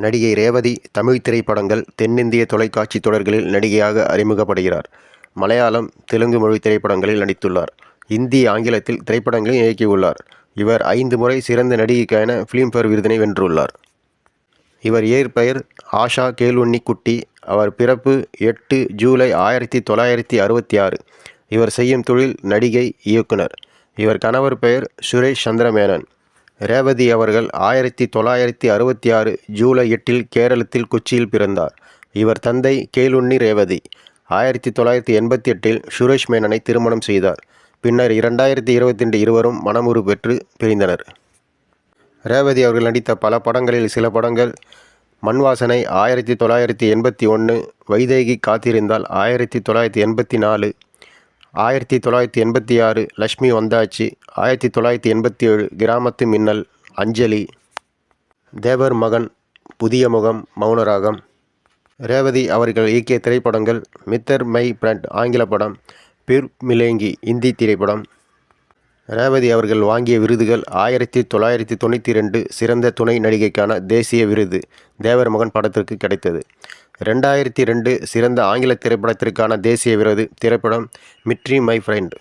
நடிகை ரேவதி தமிழ் திரைப்படங்கள் தென்னிந்திய தொலைக்காட்சி தொடர்களில் நடிகையாக அறிமுகப்படுகிறார். மலையாளம் தெலுங்கு மொழி திரைப்படங்களில் நடித்துள்ளார். இந்தி ஆங்கிலத்தில் திரைப்படங்களை இயக்கியுள்ளார். இவர் ஐந்து முறை சிறந்த நடிகைக்கான ஃபிலிம்பேர் விருதினை வென்றுள்ளார். இவர் இயற்பெயர் ஆஷா கேல்வன்னிக்குட்டி அவர் பிறப்பு எட்டு ஜூலை ஆயிரத்தி தொள்ளாயிரத்தி அறுபத்தி ஆறு. இவர் செய்யும் தொழில் நடிகை இயக்குனர். இவர் கணவர் பெயர் சுரேஷ் சந்திரமேனன். ரேவதி அவர்கள் ஆயிரத்தி தொள்ளாயிரத்தி அறுபத்தி ஆறு ஜூலை எட்டில் கேரளத்தில் கொச்சியில் பிறந்தார். இவர் தந்தை கேலுண்ணி ரேவதி. ஆயிரத்தி தொள்ளாயிரத்தி எண்பத்தி எட்டில் சுரேஷ் மேனனை திருமணம் செய்தார். பின்னர் இரண்டாயிரத்தி இருபத்தி ரெண்டு இருவரும் மனமுறு பெற்று பிரிந்தனர். ரேவதி அவர்கள் நடித்த பல படங்களில் சில படங்கள் மண்வாசனை ஆயிரத்தி தொள்ளாயிரத்தி எண்பத்தி ஒன்று வைதேகி காத்திருந்தால் ஆயிரத்தி தொள்ளாயிரத்தி எண்பத்தி நாலு ஆயிரத்தி தொள்ளாயிரத்தி எண்பத்தி ஆறு லக்ஷ்மி வந்தாச்சி. ஆயிரத்தி தொள்ளாயிரத்தி எண்பத்தி ஏழு கிராமத்து மின்னல் அஞ்சலி. தேவர் மகன் புதிய முகம் மௌனராகம். ரேவதி அவர்கள் இயக்கிய திரைப்படங்கள் மித்தர் மை பிரண்ட் ஆங்கில படம் பிர் மிலேங்கி இந்தி திரைப்படம். ரேவதி அவர்கள் வாங்கிய விருதுகள் ஆயிரத்தி தொள்ளாயிரத்தி தொண்ணூற்றி ரெண்டு சிறந்த துணை நடிகைக்கான தேசிய விருது தேவர் மகன் படத்திற்கு கிடைத்தது. ரெண்டாயிரத்தி ரெண்டு சிறந்த ஆங்கில திரைப்படத்திற்கான தேசிய விருது திரைப்படம் மிட்ரி மை ஃப்ரெண்ட்.